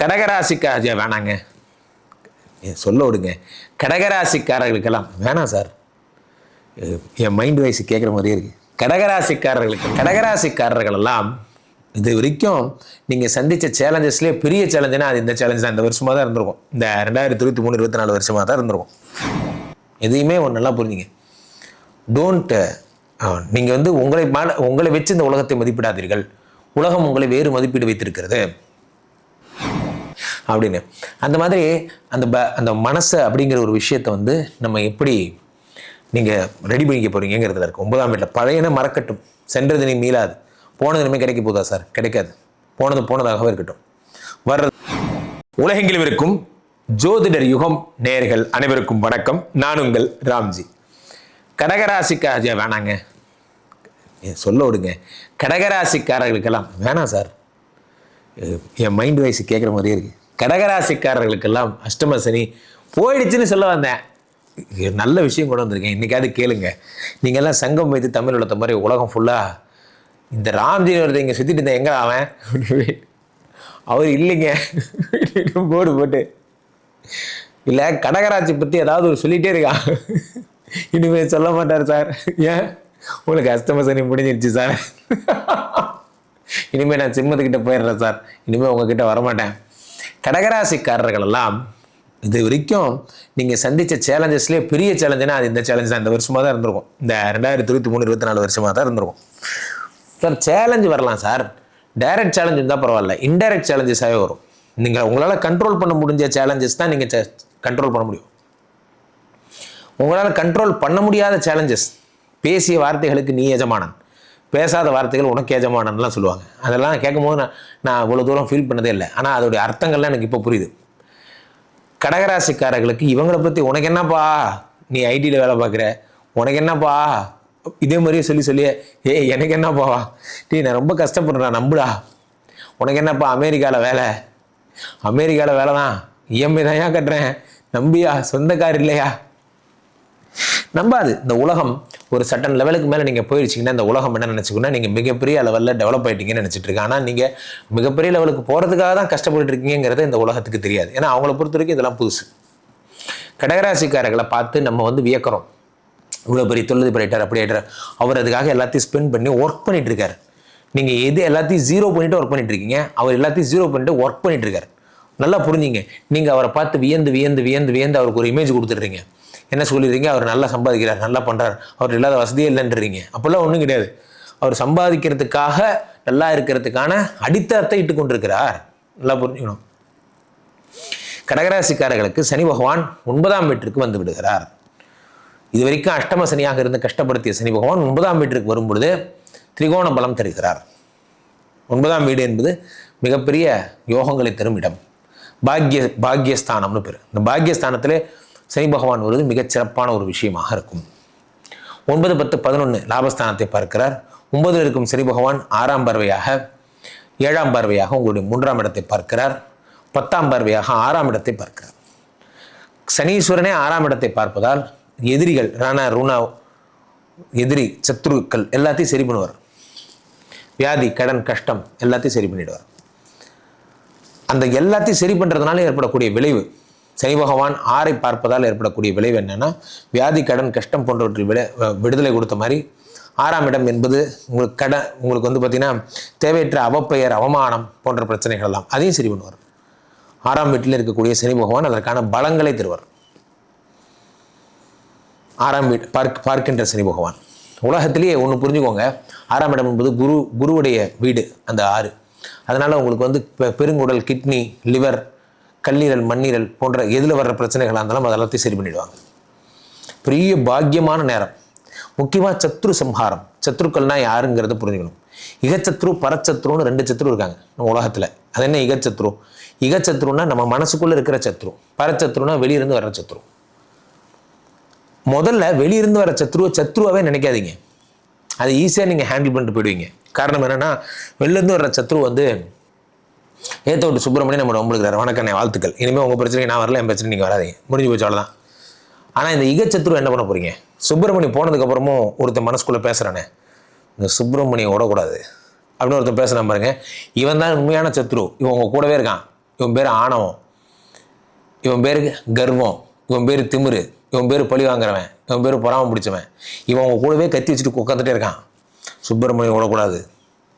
கடகராசிக்கார வேணாங்க. சொல்ல விடுங்க. கடகராசிக்காரர்களுக்கெல்லாம் வேணாம் சார். என் மைண்ட் வைஸ் கேட்குற மாதிரியே இருக்கு. கடகராசிக்காரர்களுக்கு கடகராசிக்காரர்கள் எல்லாம் இது வரைக்கும் நீங்கள் சந்தித்த சேலஞ்சஸ்லேயே பெரிய சேலஞ்சுனா அது இந்த சேலஞ்ச் தான். இந்த வருஷமாக தான் இருந்திருக்கும். இந்த ரெண்டாயிரத்தி இருபத்தி மூணு இருபத்தி நாலு வருஷமாக தான் இருந்திருக்கும். எதையுமே ஒன்று நல்லா புரிஞ்சுங்க. டோன்ட் நீங்கள் வந்து உங்களை மேல உங்களை வச்சு இந்த உலகத்தை மதிப்பிடாதீர்கள். உலகம் உங்களை வேறு மதிப்பீடு வைத்திருக்கிறது. அப்படின்னு. அந்த மாதிரி அந்த ப அந்த மனசை அப்படிங்கிற ஒரு விஷயத்தை வந்து நம்ம எப்படி நீங்கள் ரெடி பண்ணிக்க போகிறீங்கிறதுல இருக்குது ஒன்பதாம் வீட்டில் பழையன மறக்கட்டும். சென்றது நீ மீளாது. போனது இனிமேல் கிடைக்க போதா சார்? கிடைக்காது. போனது போனதாகவே இருக்கட்டும். வர்றது. உலகெங்கிலும் இருக்கும் ஜோதிடர் யுகம் நேர்கள் அனைவருக்கும் வணக்கம். நான் உங்கள் ராம்ஜி. கடகராசிக்கா வேணாங்க? சொல்ல விடுங்க. கடகராசிக்காரர்களுக்கெல்லாம் வேணாம் சார். என் மைண்ட் வைஸ் கேட்குற மாதிரியே இருக்குது கடகராசிக்காரர்களுக்கெல்லாம் அஷ்டம சனி போயிடுச்சுன்னு சொல்ல வந்தேன். நல்ல விஷயம் கூட வந்திருக்கேன். இன்னைக்காவது கேளுங்க. நீங்கள்லாம் சங்கம் வைத்து தமிழ் வளர்த்த மாதிரி உலகம் ஃபுல்லாக இந்த ராம்ஜி ஒருத்தர் இங்கே சுற்றிட்டு இருந்தேன் எங்கே அவன்? அவர் இல்லைங்க. போர்டு போட்டு. இல்லை கடகராட்சி பற்றி ஏதாவது ஒரு சொல்லிகிட்டே இருக்கான் இனிமேல் சொல்ல மாட்டார் சார். ஏன்? உங்களுக்கு அஷ்டம சனி முடிஞ்சிருச்சு சார். இனிமேல் நான் சிம்மத்துக்கிட்ட போயிடுறேன் சார். இனிமேல் உங்ககிட்ட வரமாட்டேன். கடகராசிக்காரர்கள் எல்லாம் இது வரைக்கும் நீங்கள் சந்தித்த சேலஞ்சஸ்லேயே பெரிய சேலஞ்சுனா அது இந்த சேலஞ்ச் தான். இந்த வருஷமாக தான் இருந்திருக்கும். இந்த ரெண்டாயிரத்தி இருபத்தி மூணு இருபத்தி நாலு வருஷமாக தான் இருந்திருக்கும். சார் சேலஞ்சு வரலாம் சார் டைரக்ட் சேலஞ்ச் இருந்தால் பரவாயில்ல. இன்டைரக்ட் சேலஞ்சஸாகவே வரும். நீங்கள் உங்களால் கண்ட்ரோல் பண்ண முடிஞ்ச சேலஞ்சஸ் தான் நீங்கள் கண்ட்ரோல் பண்ண முடியும். உங்களால் கண்ட்ரோல் பண்ண முடியாத சேலஞ்சஸ் பேசிய வார்த்தைகளுக்கு நீ எஜமானன். பேசாத வார்த்தைகள் உனக்கு ஏஜமானன்லாம் சொல்லுவாங்க. அதெல்லாம் கேட்கும்போது நான் நான் இவ்வளோ தூரம் ஃபீல் பண்ணதே இல்லை. ஆனால் அதோடைய அர்த்தங்கள்லாம் எனக்கு இப்போ புரியுது. கடகராசிக்காரர்களுக்கு இவங்களை பற்றி உனக்கு என்னப்பா? நீ ஐடியில் வேலை பார்க்குற. உனக்கு என்னப்பா? இதே மாதிரியே சொல்லி சொல்லி ஏய் எனக்கு என்னப்பா? டீ நான் ரொம்ப கஷ்டப்படுறேன் நம்புடா. உனக்கு என்னப்பா? அமெரிக்காவில் வேலை. அமெரிக்காவில் வேலை தான். இஎம்ஐ தான் ஏன் கட்டுறேன்? நம்பியா? சொந்தக்கார் இல்லையா? நம்பாது. இந்த உலகம் ஒரு சட்டன் லெவலுக்கு மேலே நீங்கள் போயிடுச்சிங்கன்னா இந்த உலகம் என்ன நினச்சிக்கணும் நீங்கள் மிகப்பெரிய லெவலில் டெவலப் ஆகிட்டீங்கன்னு நினச்சிட்டு இருக்கு ஆனால் நீங்கள் மிகப்பெரிய லெவலுக்கு போகிறதுக்காக தான் கஷ்டப்பட்டு இருக்கீங்கிறது இந்த உலகத்துக்கு தெரியாது. ஏன்னா அவங்கள பொறுத்த வரைக்கும் இதெல்லாம் புதுசு. கடகராசிக்காரர்களை பார்த்து நம்ம வந்து வியக்கிறோம். இவ்வளோ பெரிய தொழில் பண்ணிட்டார் அப்படி ஆகிட்டார் அவர் அதுக்காக எல்லாத்தையும் ஸ்பெண்ட் பண்ணி ஒர்க் பண்ணிட்டு இருக்காரு. நீங்கள் எது எல்லாத்தையும் ஜீரோ பண்ணிவிட்டு ஒர்க் பண்ணிட்டு இருக்கீங்க அவர் எல்லாத்தையும் ஜீரோ பண்ணிட்டு ஒர்க் பண்ணிட்டு இருக்காரு. நல்லா புரிஞ்சுங்க. நீங்கள் அவரை பார்த்து வியந்து வியந்து வியந்து வியந்து அவருக்கு ஒரு இமேஜ் கொடுத்துட்றீங்க. என்ன சொல்லிடுறீங்க அவர் நல்லா சம்பாதிக்கிறார் நல்லா பண்ணுறார் அவர் இல்லாத வசதியே இல்லைன்றீங்க. அப்போல்லாம் ஒன்றும் கிடையாது. அவர் சம்பாதிக்கிறதுக்காக நல்லா இருக்கிறதுக்கான அடித்தளத்தை இட்டு கொண்டிருக்கிறார். நல்லா புரிஞ்சுக்கணும். கடகராசிக்காரர்களுக்கு சனி பகவான் ஒன்பதாம் வீட்டிற்கு வந்து விடுகிறார். இது வரைக்கும் அஷ்டம சனியாக இருந்து கஷ்டப்படுத்திய சனி பகவான் ஒன்பதாம் வீட்டிற்கு வரும்பொழுது திரிகோண பலம் தருகிறார். ஒன்பதாம் வீடு என்பது மிகப்பெரிய யோகங்களை தரும் இடம். பாக்ய பாக்யஸ்தானம்னு பேர். இந்த பாக்யஸ்தானத்திலே சனி பகவான் வருவது மிகச் சிறப்பான ஒரு விஷயமாக இருக்கும். ஒன்பது பத்து பதினொன்று லாபஸ்தானத்தை பார்க்கிறார். ஒன்பதில் இருக்கும் சனி பகவான் ஆறாம் பார்வையாக ஏழாம் பார்வையாக உங்களுடைய மூன்றாம் இடத்தை பார்க்கிறார். பத்தாம் பார்வையாக ஆறாம் இடத்தை பார்க்கிறார். சனீஸ்வரனே ஆறாம் இடத்தை பார்ப்பதால் எதிரிகள் ரண ரூணா எதிரி சத்துருக்கள் எல்லாத்தையும் சரி பண்ணுவார். வியாதி கடன் கஷ்டம் எல்லாத்தையும் சரி பண்ணிடுவார். அந்த எல்லாத்தையும் சரி பண்ணுறதுனால ஏற்படக்கூடிய விளைவு சனி பகவான் ஆறை பார்ப்பதால் ஏற்படக்கூடிய விளைவு என்னென்னா வியாதி கடன் கஷ்டம் போன்றவற்றில் விட விடுதலை கொடுத்த மாதிரி ஆறாம் இடம் என்பது உங்களுக்கு கடன் உங்களுக்கு வந்து பார்த்திங்கன்னா தேவையற்ற அவப்பெயர் அவமானம் போன்ற பிரச்சனைகள் எல்லாம் அதையும் சரி பண்ணுவார். ஆறாம் வீட்டில் இருக்கக்கூடிய சனி பகவான் அதற்கான பலங்களை தருவார். ஆறாம் வீட் பார்க் பார்க்கின்ற சனி பகவான். உலகத்திலேயே ஒன்று புரிஞ்சுக்கோங்க ஆறாம் இடம் என்பது குரு குருவுடைய வீடு அந்த ஆறு. அதனால் உங்களுக்கு வந்து பெ- பெருங்குடல் கிட்னி லிவர் கல்லீரல் மண்ணீரல் போன்ற எதில் வர்ற பிரச்சனைகளாக இருந்தாலும் அது எல்லாத்தையும் சரி பண்ணிடுவாங்க. பெரிய பாக்கியமான நேரம். முக்கியமாக சத்ரு சம்ஹாரம். சத்ருக்கள்னா யாருங்கிறத புரிஞ்சுக்கணும். இகச்சத்ரு பரச்சத்ருன்னு ரெண்டு சத்ரு இருக்காங்க நம்ம உலகத்தில். அது என்ன இகச்சத்ரு? இகச்சத்ருன்னா நம்ம மனசுக்குள்ளே இருக்கிற சத்ரு. பரச்சத்ருனா வெளியிருந்து வர்ற சத்ரு. முதல்ல வெளியிருந்து வர சத்ருவை சத்ருவாவே நினைக்காதீங்க. அது ஈஸியாக நீங்கள் ஹேண்டில் பண்ணிட்டு போயிடுவீங்க. காரணம் என்னென்னா வெளிலேருந்து வர்ற சத்ரு வந்து ஏத்தோட்டு சுப்பிரமணியம் நம்ம உங்களுக்கு வணக்கண்ணே வாழ்த்துக்கள். இனிமேல் உங்கள் பிரச்சனை நான் வரல என் பிரச்சனை நீங்கள் வராதீங்க. முடிஞ்சு போச்சு அவ்வளோதான் ஆனால் இந்த இகச்சத்ரு என்ன பண்ண போகிறீங்க சுப்பிரமணியம் போனதுக்கப்புறமும் ஒருத்தன் மனசுக்குள்ளே பேசுகிறானே இந்த சுப்பிரமணியம் ஓடக்கூடாது. அப்படின்னு ஒருத்தன் பேசுகிறான் பாருங்க. இவன் தான் உண்மையான சத்ரு. இவன் உங்கள் கூடவே இருக்கான். இவன் பேர் ஆணவம். இவன் பேர் கர்வம். இவன் பேர் திமிரு. இவன் பேர் பழி வாங்குறவன். இவன் பேர் பொறாமல் பிடிச்சவன். இவன் உங்கள் கூடவே கத்தி வச்சுட்டு உட்காந்துட்டே இருக்கான். சுப்பிரமணியம் விடக்கூடாது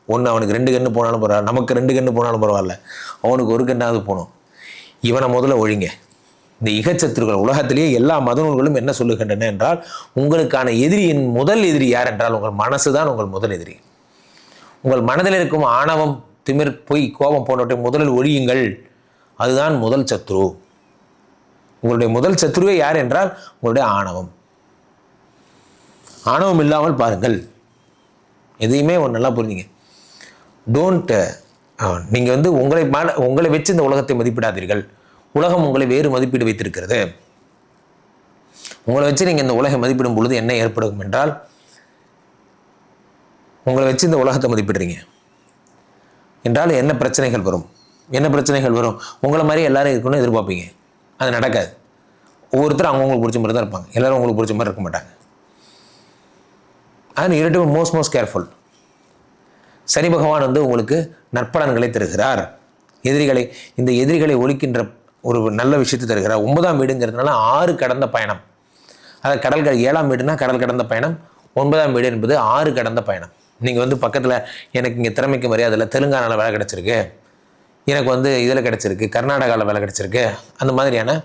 ஒன்று அவனுக்கு ரெண்டு கன்று போனாலும் பரவாயில்ல நமக்கு ரெண்டு கன்று போனாலும் பரவாயில்ல. அவனுக்கு ஒரு கண்ணாவது போகணும் இவனை முதல்ல ஒழிங்க. இந்த இகச்சத்துருக்கள் உலகத்திலேயே எல்லா மத நூல்களும் என்ன சொல்லுகின்றன என்றால் உங்களுக்கான எதிரியின் முதல் எதிரி யார் என்றால் உங்கள் மனசு தான் உங்கள் முதல் எதிரி. உங்கள் மனதில் இருக்கும் ஆணவம் திமிர் பொய் கோபம் போன்றவற்றை முதலில் ஒழியுங்கள். அதுதான் முதல் சத்ரு. உங்களுடைய முதல் சத்ருவே யார் என்றால் உங்களுடைய ஆணவம். ஆணவம் இல்லாமல் பாருங்கள். எதையுமே ஒன்று நல்லா புரிஞ்சுங்க. டோன்ட் uh, நீங்கள் வந்து உங்களை மேலே உங்களை வச்சு இந்த உலகத்தை மதிப்பிடாதீர்கள். உலகம் உங்களை வேறு மதிப்பீடு வைத்திருக்கிறது. உங்களை வச்சு நீங்கள் இந்த உலகை மதிப்பிடும் பொழுது என்ன ஏற்படும் என்றால் உங்களை வச்சு இந்த உலகத்தை மதிப்பிடுறீங்க. என்றால் என்ன பிரச்சனைகள் வரும்? என்ன பிரச்சனைகள் வரும்? உங்களை மாதிரி எல்லாரும் இருக்கணும்னு எதிர்பார்ப்பீங்க. அது நடக்காது. ஒவ்வொருத்தரும் அவங்கவுங்களுக்கு பிடிச்ச மாதிரி தான் இருப்பாங்க. எல்லோரும் உங்களுக்கு பிடிச்ச மாதிரி இருக்க மாட்டாங்க. And you do most most careful Shani Bhagavan வந்து உங்களுக்கு நற்பலன்களை தருகிறார். எதிரிகளை இந்த எதிரிகளை ஒழிக்கின்ற ஒரு நல்ல விஷயத்தை தருகிறார். ஒன்பதாம் வீடுங்கிறதுனால ஆறு கடந்த பயணம். அதாவது கடல் ஏழாம் வீடுனா கடல் கடந்த பயணம் ஒன்பதாம் வீடு என்பது ஆறு கடந்த பயணம். நீங்கள் வந்து பக்கத்தில் எனக்கு இங்கே திறமைக்கு மரியாதை இல்லை தெலுங்கானாவில் வேலை கிடச்சிருக்கு. எனக்கு வந்து இதில் கிடச்சிருக்கு கர்நாடகாவில் வேலை கிடச்சிருக்கு. அந்த மாதிரியான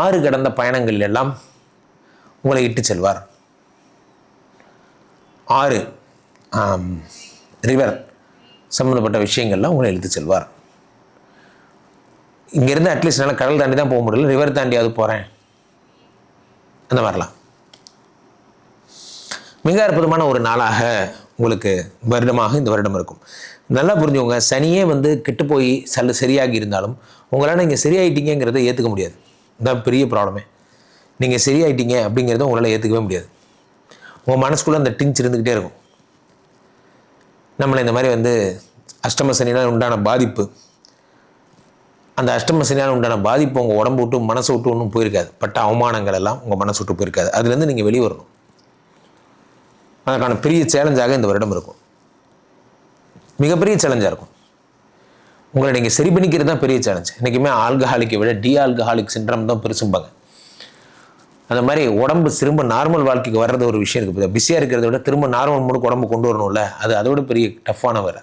ஆறு கடந்த பயணங்கள் எல்லாம் உங்களை இட்டு செல்வார். ஆறு ரிவர் சம்மந்தப்பட்ட விஷயங்கள்லாம் உங்களை எழுத்து செல்வார். இங்கேருந்து அட்லீஸ்ட் என்னால் கடல் தாண்டி தான் போக முடியல. ரிவர் தாண்டியாவது போகிறேன் அந்த மாதிரிலாம். மிக அற்புதமான ஒரு நாளாக உங்களுக்கு வருடமாக இந்த வருடம் இருக்கும். நல்லா புரிஞ்சுக்கோங்க சனியே வந்து கெட்டு போய் சல்ல சரியாகி இருந்தாலும் உங்களால் நீங்கள் சரியாயிட்டீங்கிறத ஏற்றுக்க முடியாது. இதான் பெரிய ப்ராப்ளமே நீங்கள் சரியாயிட்டீங்க அப்படிங்கிறத உங்களால் ஏற்றுக்கவே முடியாது. உங்கள் மனசுக்குள்ளே அந்த டிஞ்ச் இருந்துக்கிட்டே இருக்கும். நம்மளை இந்த மாதிரி வந்து அஷ்டம சனினால் உண்டான பாதிப்பு. அந்த அஷ்டம சனியால் உண்டான பாதிப்பு உங்கள் உடம்பு விட்டு மனசு விட்டு ஒன்றும் போயிருக்காது. பட்ட அவமானங்கள் எல்லாம் உங்கள் மனசு விட்டு போயிருக்காது. அதுலேருந்து நீங்கள் வெளியே வரணும். அதற்கான பெரிய சேலஞ்சாக இந்த வருடம் இருக்கும். மிகப்பெரிய சேலஞ்சாக இருக்கும். உங்களை நீங்கள் சரி பண்ணிக்கிறது தான் பெரிய சேலஞ்ச் என்றைக்குமே ஆல்கஹாலிக்கை விட டி ஆல்கஹாலிக் சின்ரம் தான் பெருசும்பாங்க. அந்த மாதிரி உடம்பு திரும்ப நார்மல் வாழ்க்கைக்கு வர்றது ஒரு விஷயம் இருக்குது பிஸியாக இருக்கிறத விட திரும்ப நார்மல் மூடுக்கு உடம்பு கொண்டு வரணும்ல. அது அதோட பெரிய டஃப்பான வேலை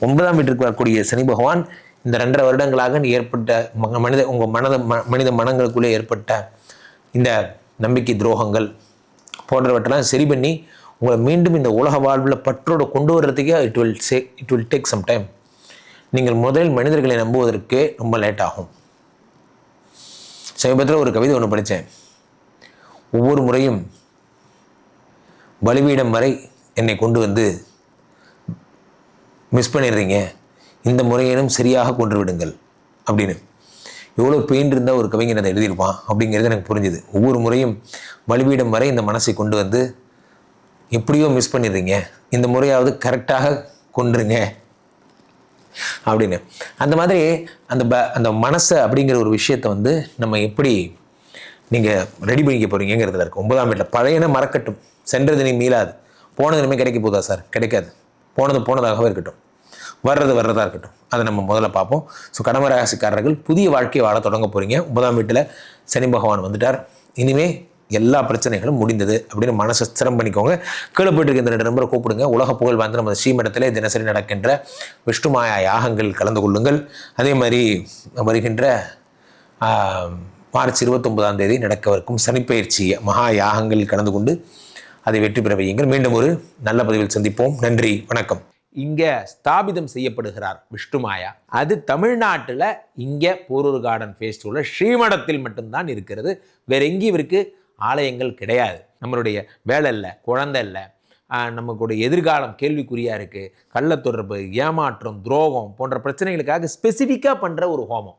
ஒன்பதாம் வீட்டிற்கு வரக்கூடிய சனி பகவான் இந்த ரெண்டரை வருடங்களாக ஏற்பட்ட ம- மனித உங்கள் மனத ம- மனித மனங்களுக்குள்ளே ஏற்பட்ட இந்த நம்பிக்கை துரோகங்கள் போன்றவற்றெல்லாம் சரி பண்ணி உங்களை மீண்டும் இந்த உலக வாழ்வில் பற்றோடு கொண்டு வர்றதுக்கே it will say it will take some time நீங்கள் முதலில் மனிதர்களை நம்புவதற்கே ரொம்ப லேட் ஆகும். சமீபத்தில் ஒரு கவிதை ஒன்று படித்தேன் ஒவ்வொரு முறையும் பலிபீடம் வரை என்னை கொண்டு வந்து மிஸ் பண்ணிடுறீங்க. இந்த முறையினும் சரியாக கொண்டு விடுங்கள் அப்படின்னு. எவ்வளோ பெயின் இருந்தால் ஒரு கவிஞர் அதை எழுதியிருப்பான் அப்படிங்கிறது எனக்கு புரிஞ்சுது. ஒவ்வொரு முறையும் பலிபீடம் வரை இந்த மனசை கொண்டு வந்து எப்படியோ மிஸ் பண்ணிடுறீங்க. இந்த முறையாவது கரெக்டாக கொன்றுங்க அப்படின்னு. அந்த மாதிரி அந்த ப அந்த மனசை அப்படிங்கிற ஒரு விஷயத்தை வந்து நம்ம எப்படி நீங்கள் ரெடி பண்ணிக்க போகிறீங்கிறதுல இருக்குது ஒன்பதாம் வீட்டில் பழையன மறக்கட்டும். சென்றது நீ மீளாது. போனது இனிமேல் கிடைக்க போதா சார் கிடைக்காது. போனது போனதாகவே இருக்கட்டும். வர்றது வர்றதாக இருக்கட்டும். அதை நம்ம முதல்ல பார்ப்போம். ஸோ கடமராசிக்காரர்கள் புதிய வாழ்க்கையை வாழ தொடங்க போகிறீங்க ஒன்பதாம் வீட்டில் சனி பகவான் வந்துட்டார். இனிமேல் எல்லா பிரச்சனைகளும் முடிந்தது அப்படின்னு மனசை ஸ்திரம் பண்ணிக்கோங்க. கீழே போயிட்டு இருக்க இந்த ரெண்டு நம்பரை கூப்பிடுங்க. உலக புகழ் வந்து நம்ம ஸ்ரீமடத்தில் தினசரி நடக்கின்ற விஷ்ணுமாயா யாகங்கள் கலந்து கொள்ளுங்கள். அதே மாதிரி வருகின்ற மார்ச் இருபத்தொன்பதாம் தேதி நடக்கவிருக்கும் சனிப்பயிற்சி மகா யாகங்களில் கலந்து கொண்டு அதை வெற்றி பெற வையுங்கள். மீண்டும் ஒரு நல்ல பதிவில் சந்திப்போம். நன்றி வணக்கம். இங்கே ஸ்தாபிதம் செய்யப்படுகிறார் விஷ்ணுமாயா அது தமிழ்நாட்டில் இங்கே போரூர் கார்டன் ஃபேஸ்டிவலில் ஸ்ரீமடத்தில் மட்டும்தான் இருக்கிறது. வேற எங்கேயும் இவருக்கு ஆலயங்கள் கிடையாது. நம்மளுடைய வேலை இல்லை குழந்தை இல்லை. நமக்குடைய எதிர்காலம் கேள்விக்குறியாக இருக்குது கள்ள தொடர்பு ஏமாற்றம் துரோகம் போன்ற பிரச்சனைகளுக்காக ஸ்பெசிஃபிக்காக பண்ணுற ஒரு ஹோமம்.